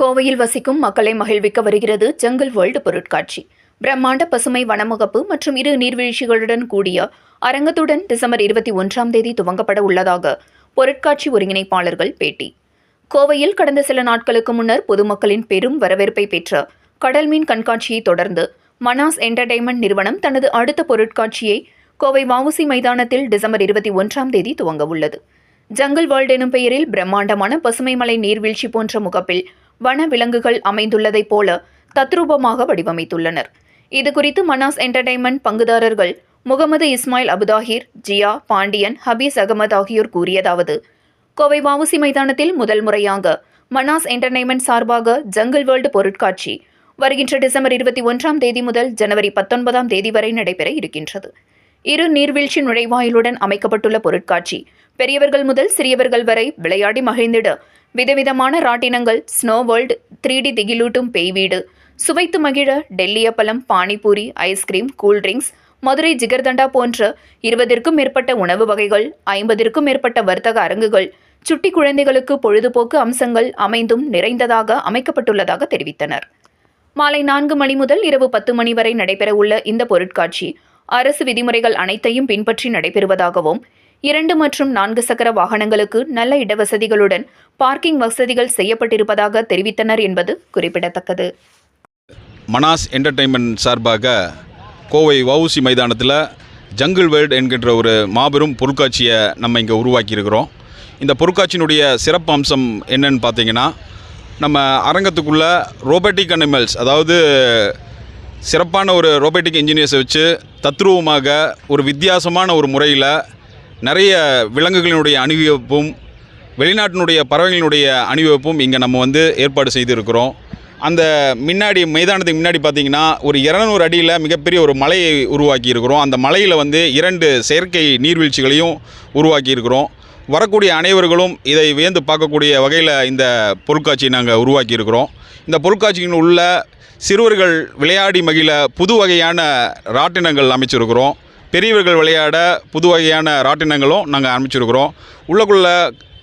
கோவையில் வசிக்கும் மக்களை மகிழ்விக்க வருகிறது ஜங்கல் வேர்ல்டு பொருட்காட்சி. பிரம்மாண்ட பசுமை வனமுகப்பு மற்றும் இரு நீர்வீழ்ச்சிகளுடன் கூடிய அரங்கத்துடன் டிசம்பர் இருபத்தி ஒன்றாம் தேதி துவங்கப்பட உள்ளதாக பொருட்காட்சி ஒருங்கிணைப்பாளர்கள் பேட்டி. கோவையில் கடந்த சில நாட்களுக்கு முன்னர் பொதுமக்களின் பெரும் வரவேற்பை பெற்ற கடல் மீன் கண்காட்சியை தொடர்ந்து மனாஸ் என்டர்டெயின்மெண்ட் நிறுவனம் தனது அடுத்த பொருட்காட்சியை கோவை வவுசி மைதானத்தில் டிசம்பர் இருபத்தி ஒன்றாம் தேதி துவங்க உள்ளது. ஜங்கல் வேர்ல்ட் எனும் பெயரில் பிரம்மாண்டமான பசுமை மலை நீர்வீழ்ச்சி போன்ற முகப்பில் வன விலங்குகள் அமைந்துள்ளதைப் போல தத்ரூபமாக வடிவமைத்துள்ளனர். இதுகுறித்து மனாஸ் என்டர்டைன்மெண்ட் பங்குதாரர்கள் முகமது இஸ்மாயில் அபுதாஹிர் ஜியா பாண்டியன் ஹபீஸ் அகமது ஆகியோர் கூறியதாவது கோவை வாவுசி மைதானத்தில் முதல் முறையாக மனாஸ் என்டர்டைன்மெண்ட் சார்பாக ஜங்கிள் வேர்ல்டு பொருட்காட்சி வருகின்ற டிசம்பர் இருபத்தி ஒன்றாம் தேதி முதல் ஜனவரி பத்தொன்பதாம் தேதி வரை நடைபெற இருக்கின்றது. இரு நீர்வீழ்ச்சி நுழைவாயிலுடன் அமைக்கப்பட்டுள்ள பொருட்காட்சி பெரியவர்கள் முதல் சிறியவர்கள் வரை விளையாடி மகிழ்ந்திட விதவிதமான ராட்டினங்கள் ஸ்னோ வேர்ல்டு த்ரீ டி திகிலூட்டும் பேய் வீடு. சுவைத்து மகிழ டெல்லி அப்பளம் panipuri ice cream cool drinks Madurai jigarthanda போன்ற இருபதிற்கும் மேற்பட்ட உணவு வகைகள் ஐம்பதிற்கும் மேற்பட்ட வர்த்தக அரங்குகள் சுட்டி குழந்தைகளுக்கு பொழுதுபோக்கு அம்சங்கள் அமைந்தும் நிறைந்ததாக அமைக்கப்பட்டுள்ளதாக தெரிவித்தனர். மாலை நான்கு மணி முதல் இரவு பத்து மணி வரை நடைபெறவுள்ள இந்த பொருட்காட்சி அரசு விதிமுறைகள் அனைத்தையும் பின்பற்றி நடைபெறுவதாகவும் இரண்டு மற்றும் நான்கு சக்கர வாகனங்களுக்கு நல்ல இடவசதிகளுடன் பார்க்கிங் வசதிகள் செய்யப்பட்டிருப்பதாக தெரிவித்தனர் என்பது குறிப்பிடத்தக்கது. மனாஸ் என்டர்டெயின்மெண்ட் சார்பாக கோவை வவுசி மைதானத்தில் ஜங்கிள் வேர்ல்ட் என்கின்ற ஒரு மாபெரும் பொருட்காட்சியை நம்ம இங்கே உருவாக்கியிருக்கிறோம். இந்த பொருட்காட்சியினுடைய சிறப்பு அம்சம் என்னன்னு பார்த்தீங்கன்னா நம்ம அரங்கத்துக்குள்ளே ரோபோட்டிக் அனிமல்ஸ் அதாவது சிறப்பான ஒரு ரோபோட்டிக் இன்ஜினியர்ஸை வச்சு தத்ரூபமாக ஒரு வித்தியாசமான ஒரு முறையில் நிறைய விலங்குகளினுடைய அணிவகுப்பும் வெளிநாட்டினுடைய பறவைகளினுடைய அணிவகுப்பும் இங்கே நம்ம வந்து ஏற்பாடு செய்திருக்கிறோம். அந்த முன்னாடி மைதானத்துக்கு முன்னாடி பார்த்தீங்கன்னா ஒரு இரநூறு அடியில் மிகப்பெரிய ஒரு மலையை உருவாக்கி இருக்கிறோம் அந்த மலையில் வந்து இரண்டு செயற்கை நீர்வீழ்ச்சிகளையும் உருவாக்கி இருக்கிறோம் வரக்கூடிய அனைவர்களும் இதை வியந்து பார்க்கக்கூடிய வகையில் இந்த பொருட்காட்சியை நாங்கள் உருவாக்கி இருக்கிறோம் இந்த பொருட்காட்சியின் உள்ள சிறுவர்கள் விளையாடி மகிழ புது வகையான ராட்டினங்கள் அமைச்சிருக்கிறோம். பெரியவர்கள் விளையாட புது வகையான ராட்டினங்களும் நாங்கள் அமைச்சிருக்கிறோம் உள்ளக்குள்ளே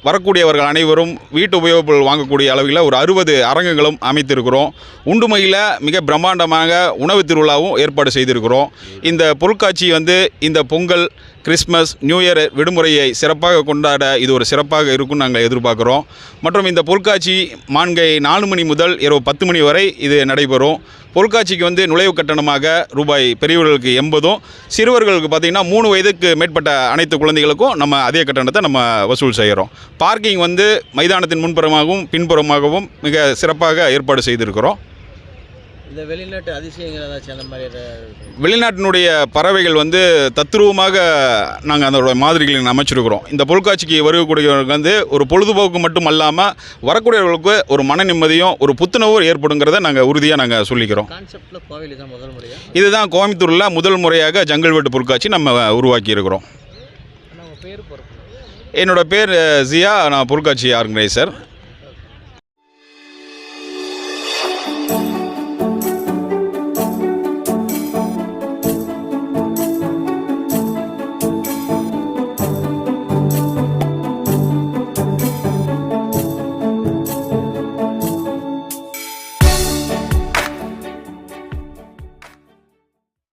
வரக்கூடியவர்கள் அனைவரும் வீட்டு உபயோகப் பொருள் வாங்கக்கூடிய அளவில் ஒரு அறுபது அரங்குகளும் அமைத்திருக்கிறோம். உண்டுமையில் மிக பிரம்மாண்டமாக உணவு திருவிழாவும் ஏற்பாடு செய்திருக்கிறோம். இந்த பொருட்காட்சி வந்து இந்த பொங்கல் கிறிஸ்மஸ் நியூ இயர் விடுமுறையை சிறப்பாக கொண்டாட இது ஒரு சிறப்பாக இருக்கும்னு நாங்கள் எதிர்பார்க்குறோம். மற்றும் இந்த பொருட்காட்சி மான்கை நாலு மணி முதல் இரவு பத்து மணி வரை இது நடைபெறும். பொருட்காட்சிக்கு வந்து நுழைவு கட்டணமாக ரூபாய் பெரியவர்களுக்கு எண்பதும் சிறுவர்களுக்கு பார்த்திங்கன்னா மூணு வயதுக்கு மேற்பட்ட அனைத்து குழந்தைகளுக்கும் நம்ம அதே கட்டணத்தை நம்ம வசூல் செய்கிறோம். பார்க்கிங் வந்து மைதானத்தின் முன்புறமாகவும் பின்புறமாகவும் மிக சிறப்பாக ஏற்பாடு செய்திருக்கிறோம். இந்த வெளிநாட்டு அதிசயங்கள் ஏதாச்சும் அந்த மாதிரி வெளிநாட்டினுடைய பறவைகள் வந்து தத்ரூபமாக நாங்கள் அதோட மாதிரிகளை அமைச்சிருக்கிறோம். இந்த பொருட்காட்சிக்கு வருகக்கூடியவர்களுக்கு வந்து ஒரு பொழுதுபோக்கு மட்டும் அல்லாமல் வரக்கூடியவர்களுக்கு ஒரு மன நிம்மதியும் ஒரு புத்துணர்வும் ஏற்படுங்கிறத நாங்கள் உறுதியாக நாங்கள் சொல்லிக்கிறோம். கான்செப்டில் கோவில் தான் முதல் முறையா? இதுதான் கோயம்புத்தூரில் முதல் முறையாக ஜங்கல் வெட்டு பொருட்காட்சி நம்ம உருவாக்கி இருக்கிறோம். ஆனால் உங்கள் பேர் ஜியா. நான் பொருட்காட்சி ஆர்கனைசர்.